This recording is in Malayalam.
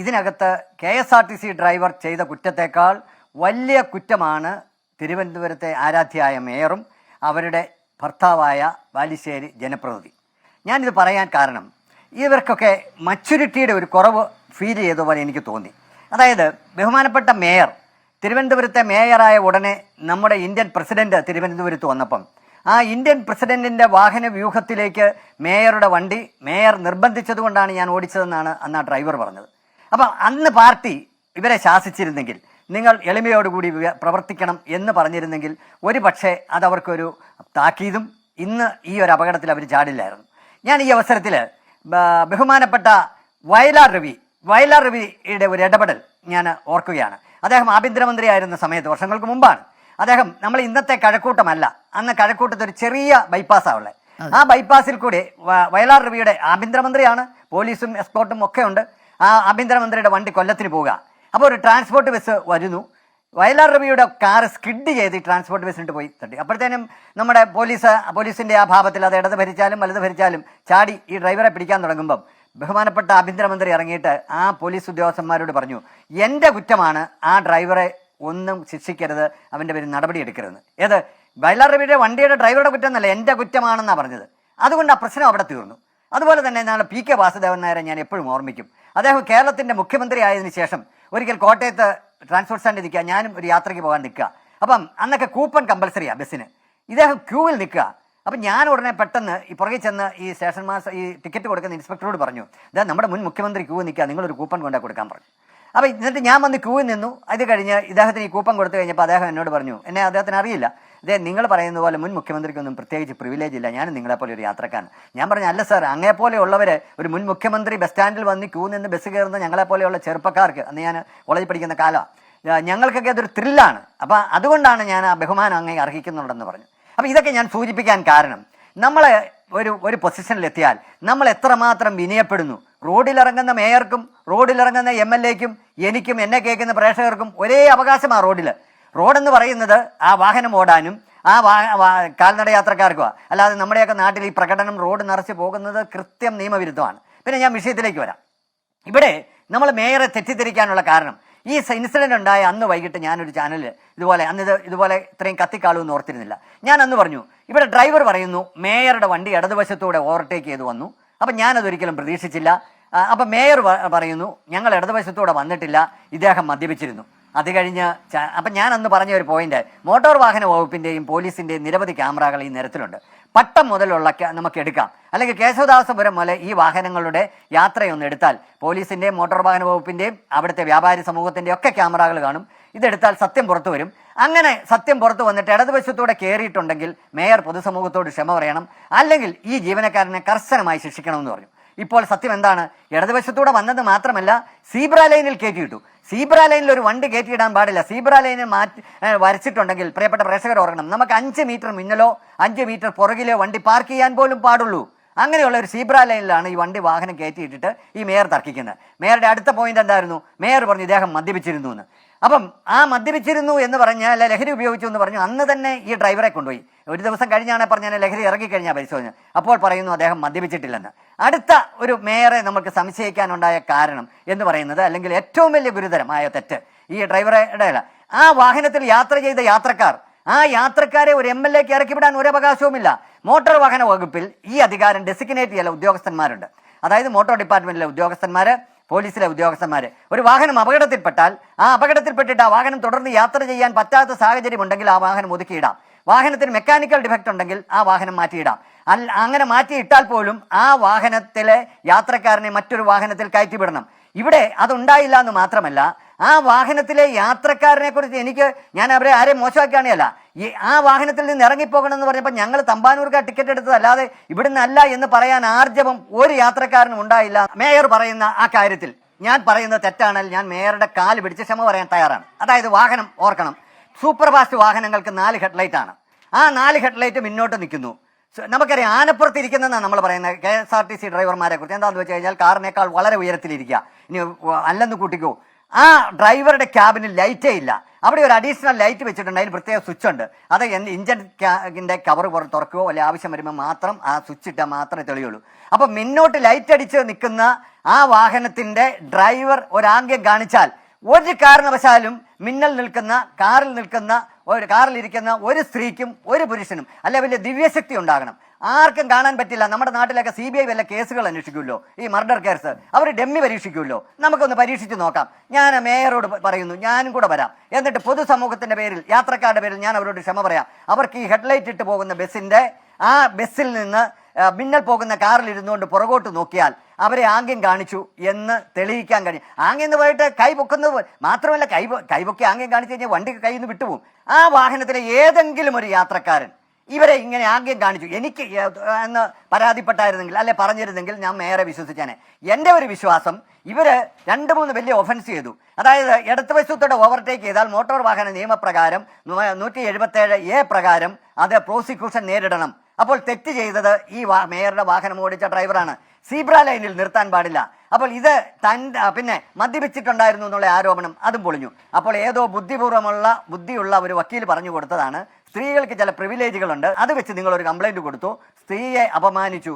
ഇതിനകത്ത് K S R T C driver ചെയ്ത കുറ്റത്തേക്കാൾ വലിയ കുറ്റമാണ് തിരുവനന്തപുരത്തെ ആരാധ്യയായ മേയറും അവരുടെ ഭർത്താവായ ബാലിശ്ശേരി ജനപ്രതിനിധി. ഞാനിത് പറയാൻ കാരണം ഇവർക്കൊക്കെ മച്ചുരിറ്റിയുടെ ഒരു കുറവ് ഫീൽ ചെയ്ത എനിക്ക് തോന്നി. അതായത് ബഹുമാനപ്പെട്ട മേയർ തിരുവനന്തപുരത്തെ മേയറായ ഉടനെ നമ്മുടെ ഇന്ത്യൻ പ്രസിഡന്റ് തിരുവനന്തപുരത്ത് വന്നപ്പം ആ ഇന്ത്യൻ പ്രസിഡന്റിന്റെ വാഹന വ്യൂഹത്തിലേക്ക് മേയറുടെ വണ്ടി മേയർ നിർബന്ധിച്ചതുകൊണ്ടാണ് ഞാൻ ഓടിച്ചതെന്നാണ് അന്ന് ആ ഡ്രൈവർ പറഞ്ഞത്. അപ്പം അന്ന് പാർട്ടി ഇവരെ ശാസിച്ചിരുന്നെങ്കിൽ നിങ്ങൾ എളിമയോടുകൂടി പ്രവർത്തിക്കണം എന്ന് പറഞ്ഞിരുന്നെങ്കിൽ ഒരു പക്ഷേ അതവർക്കൊരു താക്കീതും ഇന്ന് ഈ ഒരു അപകടത്തിൽ അവർ ചാടില്ലായിരുന്നു. ഞാൻ ഈ അവസരത്തിൽ ബഹുമാനപ്പെട്ട വയലാർ രവി വയലാർ രവിയുടെ ഒരു ഇടപെടൽ ഞാൻ ഓർക്കുകയാണ്. അദ്ദേഹം ആഭ്യന്തരമന്ത്രിയായിരുന്ന സമയത്ത് വർഷങ്ങൾക്ക് മുമ്പാണ്. അദ്ദേഹം നമ്മൾ ഇന്നത്തെ കഴക്കൂട്ടമല്ല അന്ന് കഴക്കൂട്ടത്ത് ഒരു ചെറിയ ബൈപ്പാസാണ് ഉള്ളത് ആ ബൈപ്പാസിൽ കൂടി വയലാർ രവിയുടെ ആഭ്യന്തരമന്ത്രിയാണ് പോലീസും എസ്കോർട്ടും ഒക്കെ ഉണ്ട്. ആ ആഭ്യന്തരമന്ത്രിയുടെ വണ്ടി കൊല്ലത്തിന് പോവുക. അപ്പോൾ ഒരു ട്രാൻസ്പോർട്ട് ബസ് വരുന്നു. വയലാർ രവിയുടെ കാർ സ്കിഡ് ചെയ്ത് ട്രാൻസ്പോർട്ട് ബസ്സിനിട്ട് പോയി തട്ടി. അപ്പോഴത്തേനും നമ്മുടെ പോലീസ് പോലീസിന്റെ ആ ഭാവത്തിൽ അത് ഇടത് ഭരിച്ചാലും വലത് ഭരിച്ചാലും ചാടി ഈ ഡ്രൈവറെ പിടിക്കാൻ തുടങ്ങുമ്പം ബഹുമാനപ്പെട്ട ആഭ്യന്തരമന്ത്രി ഇറങ്ങിയിട്ട് ആ പോലീസ് ഉദ്യോഗസ്ഥന്മാരോട് പറഞ്ഞു എന്റെ കുറ്റമാണ് ആ ഡ്രൈവറെ ഒന്നും ശിക്ഷിക്കരുത് അവന്റെ പേര് നടപടി എടുക്കരുത്. ഏത്? വയലാർ രവിയുടെ വണ്ടിയുടെ ഡ്രൈവറുടെ കുറ്റം എന്നല്ല എന്റെ കുറ്റമാണെന്നാണ് പറഞ്ഞത്. അതുകൊണ്ട് ആ പ്രശ്നം അവിടെ തീർന്നു. അതുപോലെ തന്നെ നാളെ പി കെ വാസുദേവൻ നായരെ ഞാൻ എപ്പോഴും ഓർമ്മിക്കും. അദ്ദേഹം കേരളത്തിന്റെ മുഖ്യമന്ത്രി ആയതിനു ശേഷം ഒരിക്കൽ കോട്ടയത്ത് ട്രാൻസ്പോർട്ട് സ്റ്റാൻഡ് നിൽക്കുക ഞാനും ഒരു യാത്രയ്ക്ക് പോകാൻ നിൽക്കുക. അപ്പം അന്നൊക്കെ കൂപ്പൺ കമ്പൽസറിയാണ് ബസ്സിന്. ഇദ്ദേഹം ക്യൂവിൽ നിൽക്കുക. അപ്പം ഞാൻ ഉടനെ പെട്ടെന്ന് ഈ പുറകെ ചെന്ന് ഈ സ്റ്റേഷൻ മാസ്റ്റർ ഈ ടിക്കറ്റ് കൊടുക്കുന്ന ഇൻസ്പെക്ടറോട് പറഞ്ഞു ഇതാ നമ്മുടെ മുൻ മുഖ്യമന്ത്രി ക്യൂ നിൽക്കുക നിങ്ങളൊരു കൂപ്പൺ കൊണ്ടേ കൊടുക്കാൻ പറഞ്ഞു. അപ്പോൾ എന്നിട്ട് ഞാൻ വന്ന് ക്യൂവിൽ നിന്നു. അത് കഴിഞ്ഞ് ഇദ്ദേഹത്തിന് ഈ കൂപ്പൺ കൊടുത്തു കഴിഞ്ഞപ്പോൾ അദ്ദേഹം എന്നോട് പറഞ്ഞു എന്നെ അദ്ദേഹത്തിന് അറിയില്ല. ഇതേ നിങ്ങൾ പറയുന്ന പോലെ മുൻ മുഖ്യമന്ത്രിക്കൊന്നും പ്രത്യേകിച്ച് പ്രിവിലേജ് ഇല്ല. ഞാനും നിങ്ങളെപ്പോലെ ഒരു യാത്രക്കാരൻ ഞാൻ പറഞ്ഞു അല്ല സാർ അങ്ങേപ്പോലെയുള്ളവർ ഒരു മുൻ മുഖ്യമന്ത്രി ബസ് സ്റ്റാൻഡിൽ വന്ന് ക്യൂ നിന്ന് ബസ് കയറുന്ന ഞങ്ങളെപ്പോലെയുള്ള ചെറുപ്പക്കാർക്ക് അന്ന് ഞാൻ കോളേജിൽ പഠിക്കുന്ന കാലമാണ് ഞങ്ങൾക്കൊക്കെ അതൊരു ത്രില്ലാണ് അപ്പം അതുകൊണ്ടാണ് ഞാൻ ആ ബഹുമാനം അങ്ങേ അർഹിക്കുന്നുണ്ടെന്ന് പറഞ്ഞു അപ്പം ഇതൊക്കെ ഞാൻ സൂചിപ്പിക്കാൻ കാരണം നമ്മൾ ഒരു ഒരു പൊസിഷനിലെത്തിയാൽ നമ്മൾ എത്രമാത്രം വിനയപ്പെടുന്നു. റോഡിലിറങ്ങുന്ന മേയർക്കും റോഡിലിറങ്ങുന്ന എം എൽ എക്കും എനിക്കും എന്നെ കേൾക്കുന്ന പ്രേക്ഷകർക്കും ഒരേ അവകാശമാണ് റോഡിൽ റോഡെന്ന് പറയുന്നത് ആ വാഹനം ഓടാനും ആ കാൽനട യാത്രക്കാർക്കുമാണ് അല്ലാതെ നമ്മുടെയൊക്കെ നാട്ടിൽ ഈ പ്രകടനം റോഡ് നിറച്ച് പോകുന്നത് കൃത്യം നിയമവിരുദ്ധമാണ്. പിന്നെ ഞാൻ വിഷയത്തിലേക്ക് വരാം. ഇവിടെ നമ്മൾ മേയറെ തെറ്റിദ്ധരിക്കാനുള്ള കാരണം ഈ ഇൻസിഡന്റ് ഉണ്ടായ അന്ന് വൈകിട്ട് ഞാനൊരു ചാനലിൽ ഇതുപോലെ അന്ന് ഇത് ഇതുപോലെ ഇത്രയും കത്തിക്കാളുമെന്ന് ഓർത്തിരുന്നില്ല. ഞാൻ അന്ന് പറഞ്ഞു ഇവിടെ ഡ്രൈവർ പറയുന്നു മേയറുടെ വണ്ടി ഇടതുവശത്തൂടെ ഓവർടേക്ക് ചെയ്ത് വന്നു. അപ്പം ഞാനതൊരിക്കലും പ്രതീക്ഷിച്ചില്ല. അപ്പം മേയർ പറയുന്നു ഞങ്ങൾ ഇടതുവശത്തൂടെ വന്നിട്ടില്ല ഇദ്ദേഹം മദ്യപിച്ചിരുന്നു. അത് കഴിഞ്ഞ് അപ്പം ഞാൻ അന്ന് പറഞ്ഞ ഒരു പോയിന്റ് മോട്ടോർ വാഹന വകുപ്പിന്റെയും പോലീസിന്റെയും നിരവധി ക്യാമറകൾ ഈ നിരത്തിലുണ്ട്. പട്ടം മുതലുള്ള നമുക്ക് എടുക്കാം. അല്ലെങ്കിൽ കേശവദാസപുരം മുതൽ ഈ വാഹനങ്ങളുടെ യാത്രയൊന്ന് എടുത്താൽ പോലീസിന്റെയും മോട്ടോർ വാഹന വകുപ്പിന്റെയും അവിടുത്തെ വ്യാപാരി സമൂഹത്തിന്റെ ഒക്കെ ക്യാമറകൾ കാണും. ഇതെടുത്താൽ സത്യം പുറത്തു വരും. അങ്ങനെ സത്യം പുറത്തു വന്നിട്ട് ഇടതുവശത്തൂടെ കയറിയിട്ടുണ്ടെങ്കിൽ മേയർ പൊതുസമൂഹത്തോട് ക്ഷമ പറയണം. അല്ലെങ്കിൽ ഈ ജീവനക്കാരനെ കർശനമായി ശിക്ഷിക്കണമെന്ന് പറഞ്ഞു. ഇപ്പോൾ സത്യം എന്താണ്? ഇടതുവശത്തൂടെ വന്നത് മാത്രമല്ല സീബ്ര ലൈനിൽ കയറ്റിയിട്ടു സീബ്ര ലൈനിൽ ഒരു വണ്ടി കയറ്റിയിടാൻ പാടില്ല. സീബ്ര ലൈനിൽ മാറ്റി വരച്ചിട്ടുണ്ടെങ്കിൽ പ്രിയപ്പെട്ട പ്രേക്ഷകർ ഓർക്കണം നമുക്ക് അഞ്ച് മീറ്റർ മുന്നിലോ അഞ്ച് മീറ്റർ പുറകിലോ വണ്ടി പാർക്ക് ചെയ്യാൻ പോലും പാടുള്ളൂ. അങ്ങനെയുള്ള ഒരു സീബ്ര ലൈനിലാണ് ഈ വണ്ടി വാഹനം കയറ്റിയിട്ടിട്ട് ഈ മേയർ തർക്കിക്കുന്നത്. മേയറുടെ അടുത്ത പോയിന്റ് എന്തായിരുന്നു? മേയർ പറഞ്ഞു ഇദ്ദേഹം മദ്യപിച്ചിരുന്നു എന്ന് അപ്പം ആ മദ്യപിച്ചിരുന്നു എന്ന് പറഞ്ഞാൽ ലഹരി ഉപയോഗിച്ചു എന്ന് പറഞ്ഞു അന്ന് തന്നെ ഈ ഡ്രൈവറെ കൊണ്ടുപോയി. ഒരു ദിവസം കഴിഞ്ഞാണ് പറഞ്ഞാൽ ലഹരി ഇറങ്ങിക്കഴിഞ്ഞാൽ പരിശോധന. അപ്പോൾ പറയുന്നു അദ്ദേഹം മദ്യപിച്ചിട്ടില്ലെന്ന്. അടുത്ത ഒരു മേയറെ നമുക്ക് സംശയിക്കാനുണ്ടായ കാരണം എന്ന് പറയുന്നത് അല്ലെങ്കിൽ ഏറ്റവും വലിയ ഗുരുതരമായ തെറ്റ് ഈ ഡ്രൈവറുടെ ആ വാഹനത്തിൽ യാത്ര ചെയ്ത യാത്രക്കാർ ആ യാത്രക്കാരെ ഒരു എം എൽ എക്ക് ഇറക്കിവിടാൻ ഒരു അവകാശവുമില്ല. മോട്ടോർ വാഹന വകുപ്പിൽ ഈ അധികാരം ഡെസിഗ്നേറ്റ് ചെയ്യാൻ ഉദ്യോഗസ്ഥന്മാരുണ്ട്. അതായത് മോട്ടോർ ഡിപ്പാർട്ട്മെന്റിലെ ഉദ്യോഗസ്ഥന്മാര് പോലീസിലെ ഉദ്യോഗസ്ഥന്മാര്. ഒരു വാഹനം അപകടത്തിൽപ്പെട്ടാൽ ആ അപകടത്തിൽപ്പെട്ടിട്ട് ആ വാഹനം തുടർന്ന് യാത്ര ചെയ്യാൻ പറ്റാത്ത സാഹചര്യം ഉണ്ടെങ്കിൽ ആ വാഹനം ഒതുക്കിയിടാം. വാഹനത്തിന് മെക്കാനിക്കൽ ഡിഫക്റ്റ് ഉണ്ടെങ്കിൽ ആ വാഹനം മാറ്റിയിടാം. അല്ല അങ്ങനെ മാറ്റിയിട്ടാൽ പോലും ആ വാഹനത്തിലെ യാത്രക്കാരനെ മറ്റൊരു വാഹനത്തിൽ കയറ്റിവിടണം. ഇവിടെ അതുണ്ടായില്ല എന്ന് മാത്രമല്ല ആ വാഹനത്തിലെ യാത്രക്കാരനെ കുറിച്ച് എനിക്ക് ഞാൻ അവരെ ആരെയും മോശമാക്കുകയാണല്ല ഈ ആ വാഹനത്തിൽ നിന്ന് ഇറങ്ങിപ്പോകണം എന്ന് പറഞ്ഞപ്പോൾ ഞങ്ങൾ തമ്പാനൂർക്കാർ ടിക്കറ്റ് എടുത്തത് അല്ലാതെ ഇവിടുന്ന് അല്ല എന്ന് പറയാൻ ആർജവം ഒരു യാത്രക്കാരനും ഉണ്ടായില്ല. മേയർ പറയുന്ന ആ കാര്യത്തിൽ ഞാൻ പറയുന്നത് തെറ്റാണെങ്കിൽ ഞാൻ മേയറുടെ കാൽ പിടിച്ച് ക്ഷമ പറയാൻ തയ്യാറാണ്. അതായത് വാഹനം ഓർക്കണം. സൂപ്പർ ഫാസ്റ്റ് വാഹനങ്ങൾക്ക് നാല് ഹെഡ്ലൈറ്റ് ആണ്. ആ നാല് ഹെഡ്ലൈറ്റ് മുന്നോട്ട് നിൽക്കുന്നു. നമുക്കറിയാം ആനപ്പുറത്ത് ഇരിക്കുന്നതെന്നാണ് നമ്മൾ പറയുന്നത്. K S R T C ഡ്രൈവർമാരെ കുറിച്ച് എന്താണെന്ന് വെച്ച് കഴിഞ്ഞാൽ കാറിനേക്കാൾ വളരെ ഉയരത്തിലിരിക്കുക. ഇനി അല്ലെന്ന് കൂട്ടിക്കോ. ആ ഡ്രൈവറുടെ ക്യാബിന് ലൈറ്റേ ഇല്ല. അവിടെ ഒരു അഡീഷണൽ ലൈറ്റ് വെച്ചിട്ടുണ്ട്. അതിന് പ്രത്യേക സ്വിച്ച് ഉണ്ട്. അത് ഇഞ്ചിന്റെ കവർ തുറക്കുകയോ അല്ലെ ആവശ്യം വരുമ്പോൾ മാത്രം ആ സ്വിച്ച് ഇട്ടാൽ മാത്രമേ തെളിയുള്ളൂ. അപ്പോൾ മുന്നോട്ട് ലൈറ്റ് അടിച്ച് നിൽക്കുന്ന ആ വാഹനത്തിന്റെ ഡ്രൈവർ ഒരാംഗ്യം കാണിച്ചാൽ ഒരു കാരണവശാലും മിന്നൽ നിൽക്കുന്ന കാറിൽ നിൽക്കുന്ന ഒരു കാറിൽ ഇരിക്കുന്ന ഒരു സ്ത്രീക്കും ഒരു പുരുഷനും അല്ല വലിയ ദിവ്യശക്തി ഉണ്ടാകണം. ആർക്കും കാണാൻ പറ്റില്ല. നമ്മുടെ നാട്ടിലൊക്കെ സി ബി ഐ വല്ല കേസുകൾ അന്വേഷിക്കുമല്ലോ? ഈ മർഡർ കേസ്. അവർ ഡെമ്മി പരീക്ഷിക്കുമല്ലോ? നമുക്കൊന്ന് പരീക്ഷിച്ച് നോക്കാം. ഞാൻ മേയറോട് പറയുന്നു ഞാനും കൂടെ വരാം. എന്നിട്ട് പൊതുസമൂഹത്തിന്റെ പേരിൽ യാത്രക്കാരുടെ പേരിൽ ഞാൻ അവരോട് ക്ഷമ പറയാം. അവർക്ക് ഈ ഹെഡ്ലൈറ്റ് ഇട്ട് പോകുന്ന ബസ്സിന്റെ ആ ബസ്സിൽ നിന്ന് മിന്നൽ പോകുന്ന കാറിൽ ഇരുന്നുകൊണ്ട് പുറകോട്ട് നോക്കിയാൽ അവരെ ആംഗ്യം കാണിച്ചു എന്ന് തെളിയിക്കാൻ കഴിയും. ആംഗ്യം എന്ന് പോയിട്ട് കൈ പൊക്കുന്നത് മാത്രമല്ല കൈ കൈപൊക്കി കൈ പൊക്കി ആംഗ്യം കാണിച്ചു കഴിഞ്ഞാൽ വണ്ടി കയ്യിൽ നിന്ന് വിട്ടുപോകും. ആ വാഹനത്തിലെ ഏതെങ്കിലും ഒരു യാത്രക്കാരൻ ഇവരെ ഇങ്ങനെ ആംഗ്യം കാണിച്ചു. എനിക്ക് എന്ന് പരാതിപ്പെട്ടായിരുന്നെങ്കിൽ അല്ലെ പറഞ്ഞിരുന്നെങ്കിൽ ഞാൻ നേരെ വിശ്വസിച്ചേനെ. എന്റെ ഒരു വിശ്വാസം ഇവർ രണ്ട് മൂന്ന് വലിയ ഒഫൻസ് ചെയ്തു. അതായത് ഇടത്ത് വശത്തോടെ ഓവർടേക്ക് ചെയ്താൽ മോട്ടോർ വാഹന നിയമപ്രകാരം നൂറ്റി എഴുപത്തേഴ് എ പ്രകാരം അത് പ്രോസിക്യൂഷൻ നേരിടണം. അപ്പോൾ തെറ്റ് ചെയ്തത് ഈ മേയറുടെ വാഹനം ഓടിച്ച ഡ്രൈവറാണ്. സീബ്ര ലൈനിൽ നിർത്താൻ പാടില്ല. അപ്പോൾ ഇത് തൻ പിന്നെ മദ്യപിച്ചിട്ടുണ്ടായിരുന്നു എന്നുള്ള ആരോപണം അതും പൊളിഞ്ഞു. അപ്പോൾ ഏതോ ബുദ്ധിപൂർവമുള്ള ബുദ്ധിയുള്ള ഒരു വക്കീൽ പറഞ്ഞു കൊടുത്തതാണ്. സ്ത്രീകൾക്ക് ചില പ്രിവിലേജുകളുണ്ട് അത് വെച്ച് നിങ്ങളൊരു കംപ്ലൈന്റ് കൊടുത്തു. സ്ത്രീയെ അപമാനിച്ചു.